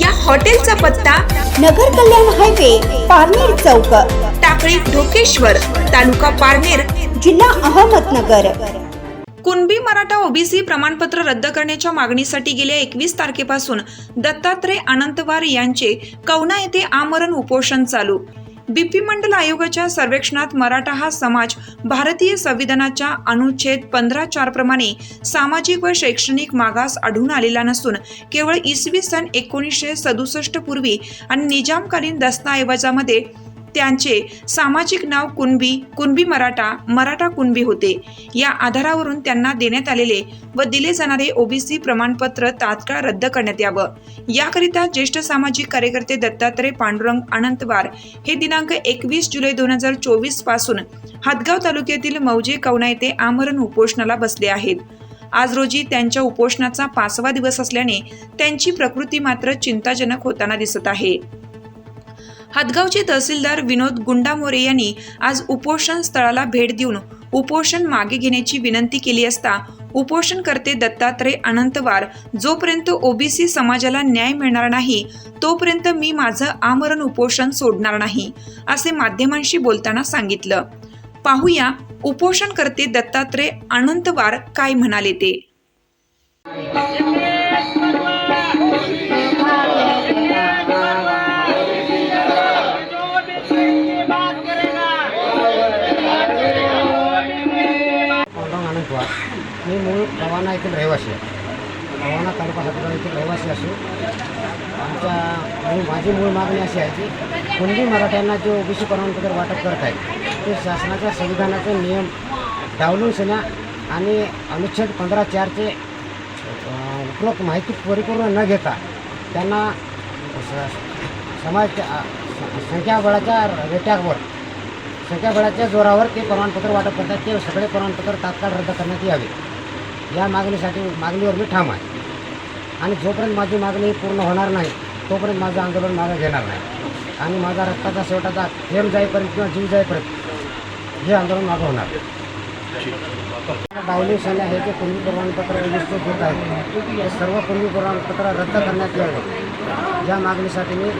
या हॉटेलचा पत्ता नगर कल्याण हायवे पारनेर चौक. टाकळी ढोकेश्वर तालुका पारनेर जिल्हा अहमदनगर. कुणबी मराठा ओबीसी प्रमाणपत्र रद्द करण्याच्या मागणीसाठी गेल्या एकवीस तारखेपासून दत्तात्रय अनंतवार यांचे कवना येथे आमरण उपोषण चालू. बीपी मंडल आयोगाच्या सर्वेक्षणात मराठा हा समाज भारतीय संविधानाच्या अनुच्छेद पंधरा चार प्रमाणे सामाजिक व शैक्षणिक मागास आढळून आलेला नसून केवळ इसवी सन एकोणीसशे सदुसष्ट पूर्वी आणि निजामकालीन दस्तऐवजामध्ये त्यांचे सामाजिक नाव कुणबी कुणबी मराठा मराठा कुणबी होते. या आधारावरून त्यांना देण्यात आलेले व दिले जाणारे ओबीसी प्रमाणपत्र तात्काळ रद्द करण्यात यावं. याकरिता ज्येष्ठ सामाजिक कार्यकर्ते दत्तात्रय पांडुरंग अनंतवार हे दिनांक एकवीस जुलै दोन हजार चोवीसपासून हदगाव तालुक्यातील मौजे कवना येथे आमरण उपोषणाला बसले आहेत. आज रोजी त्यांच्या उपोषणाचा पाचवा दिवस असल्याने त्यांची प्रकृती मात्र चिंताजनक होताना दिसत आहे. हदगावचे तहसीलदार विनोद गुंडामोरे यांनी आज उपोषण स्थळाला भेट देऊन उपोषण मागे घेण्याची विनंती केली असता उपोषणकर्ते दत्तात्रय अनंतवार जोपर्यंत ओबीसी समाजाला न्याय मिळणार नाही तोपर्यंत मी माझं आमरण उपोषण सोडणार नाही असे माध्यमांशी बोलताना सांगितलं. पाहूया उपोषणकर्ते दत्तात्रय अनंतवार काय म्हणाले ते. मी मूळ रवाना येथील रहिवासी आहे. रवाना तालुका हातगाव येथील रहिवासी असू. आमच्या मूळ माझी मूळ मागणी अशी आहे की कुणबी मराठ्यांना जे ओबीसी प्रमाणपत्र वाटप करत आहेत ते शासनाच्या संविधानाचे नियम डावलून सेना आणि अनुच्छेद पंधरा चारचे उपलब्ध माहिती परिपूर्ण न घेता त्यांना स- समाज संख्याबळाच्या रेट्यावर संख्याबळाच्या जोरावर ते प्रमाणपत्र वाटप करतात. ते सगळे प्रमाणपत्र तात्काळ रद्द करण्यात यावे. या मागणीसाठी मागणीवर मी ठाम आहे. आणि जोपर्यंत माझी मागणी पूर्ण होणार नाही तोपर्यंत माझं आंदोलन मागे घेणार नाही. आणि माझा रक्ताचा शेवटाचा थेंब जाईपर्यंत किंवा जीव जाईपर्यंत हे आंदोलन मागं होणार. डावली सेना हे जे पूर्वी प्रमाणपत्र रजिस्टर होत आहे ते सर्व पूर्वी प्रमाणपत्र रद्द करण्यात यावे. या मागणीसाठी मी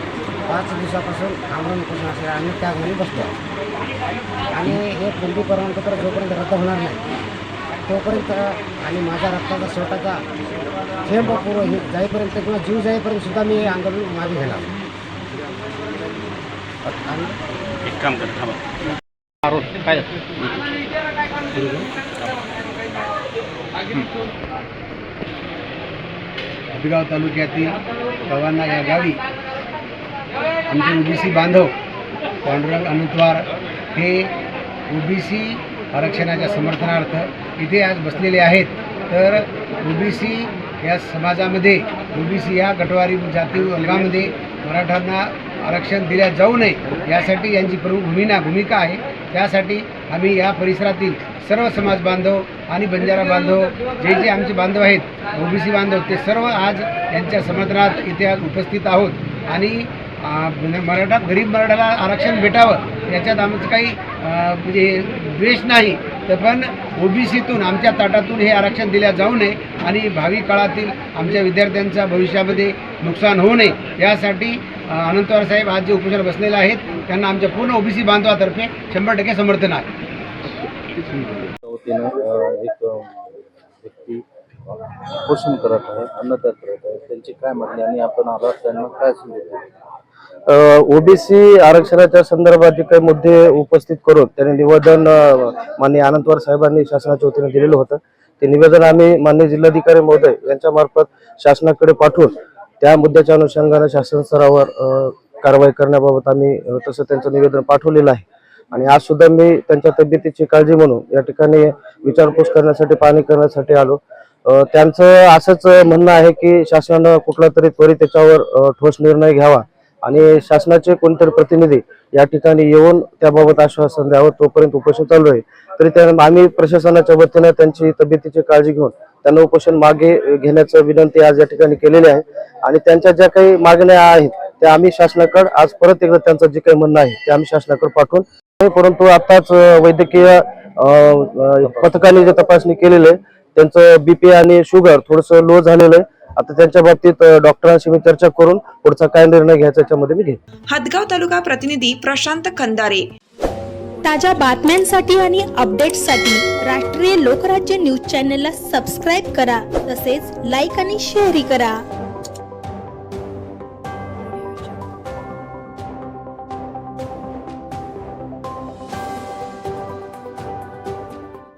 पाच दिवसापासून आंदोलन करून असेल आणि त्यामध्ये बसतो आहे. आणि हे कुणबी प्रमाणपत्र जोपर्यंत रद्द होणार नाही तोपर्यंत आणि माझ्या रक्ताचा शेवटाचा थेंब पूर्व हे जाईपर्यंत किंवा जीव जाईपर्यंत सुद्धा मी हे आंदोलन मागे घेणार आणि एक काम कर काय? हदगाव तालुक्यातील गव्हाणा या गावी आमचे ओबीसी बांधव पांडुरंग अनंतवार हे ओबीसी आरक्षणाच्या समर्थनार्थ इथे आज बसलेले आहेत. तर ओबीसी या समाजामध्ये ओबीसी या गटवारी जाती वर्गामध्ये मराठ्यांना आरक्षण दिल्या जाऊ नये यासाठी यांची प्रमुख भूमिका भूमिका आहे. त्यासाठी आम्ही या परिसरातील सर्व समाज बांधव आणि बंजारा बांधव जे जे आमचे बांधव आहेत ओबीसी बांधव ते सर्व आज यांच्या समर्थनात इथे आज उपस्थित आहोत. आणि मराठा गरीब मराठाला आरक्षण भेटावं याच्यात आमचं काही म्हणजे द्वेष नाही. तर पण ओबीसीतून आमच्या ताटातून हे आरक्षण दिल्या जाऊ नये आणि भावी काळातील आमच्या विद्यार्थ्यांचा भविष्यामध्ये नुकसान होऊ नये. यासाठी अनंतवार साहेब आज जे उपोषण बसलेले आहेत त्यांना आमच्या पूर्ण ओबीसी बांधवातर्फे शंभर टक्के समर्थन आहे. एक व्यक्ती करत आहे अन्नदान करत आहे. त्यांची काय मागणी आणि आपण आलात त्यांना काय सांगितलं ओबीसी आरक्षणाच्या संदर्भात जे काही मुद्दे उपस्थित करून त्यांनी निवेदन माननीय आनंदवार साहेबांनी शासनाच्या वतीने दिलेलं होतं. ते निवेदन आम्ही माननीय जिल्हाधिकारी महोदय यांच्या मार्फत शासनाकडे पाठवून त्या मुद्द्याच्या अनुषंगाने शासन स्तरावर कारवाई करण्याबाबत आम्ही तसं त्यांचं निवेदन पाठवलेलं आहे. आणि आज सुद्धा मी त्यांच्या तब्येतीची काळजी म्हणून या ठिकाणी विचारपूस करण्यासाठी पाहणी करण्यासाठी आलो. त्यांचं असंच म्हणणं आहे की शासनानं कुठला तरी त्वरित त्याच्यावर ठोस निर्णय घ्यावा. आणि शासनाचे कोणतरी प्रतिनिधी या ठिकाणी येऊन त्याबाबत आश्वासन द्यावं तोपर्यंत उपोषण चालू आहे. तरी त्या आम्ही प्रशासनाच्या वतीनं त्यांची तब्येतीची काळजी घेऊन त्यांना उपोषण मागे घेण्याचं विनंती आज या ठिकाणी केलेली आहे. आणि त्यांच्या ज्या काही मागण्या आहेत त्या आम्ही शासनाकडे आज परत एकदा त्यांचं जे काही म्हणणं आहे ते आम्ही शासनाकडे पाठवून परंतु आताच वैद्यकीय पथकाने जे तपासणी केलेली आहे त्यांचं बीपी आणि शुगर थोडस लो झालेलं आहे. आता त्यांच्या बाबतीत डॉक्टरांशी मी चर्चा करून पुढचा काय निर्णय घ्यायचा याच्यामध्ये मी घेईन. हदगाव तालुका प्रतिनिधी प्रशांत खंदारे ताज्या बातम्यांसाठी आणि अपडेट्ससाठी राष्ट्रीय लोकराज्य न्यूज चॅनलला सबस्क्राईब करा तसेच लाईक आणि शेअरही करा.